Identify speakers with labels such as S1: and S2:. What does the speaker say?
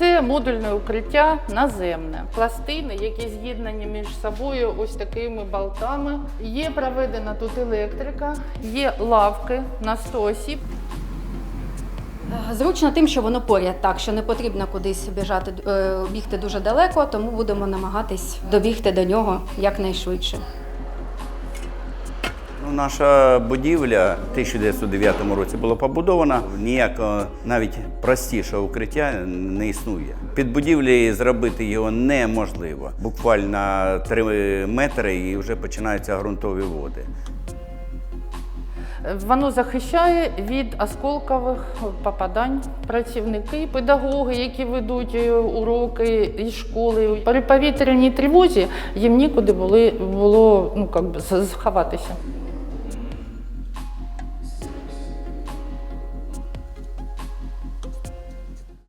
S1: Це модульне укриття наземне. Пластини, які з'єднані між собою ось такими болтами. Є проведена тут електрика, є лавки на 100 осіб.
S2: Зручно тим, що воно поряд, так що не потрібно кудись біжати, е, бігти дуже далеко, тому будемо намагатись добігти до нього якнайшвидше.
S3: Наша будівля в 1909 році була побудована. Ніякого навіть простішого укриття не існує. Під будівлею зробити його неможливо. Буквально 3 метри і вже починаються ґрунтові води.
S1: Воно захищає від осколкових попадань. Працівники, педагоги, які ведуть е, уроки із школи. При повітряній тривозі їм нікуди були, було ну, би, сховатися.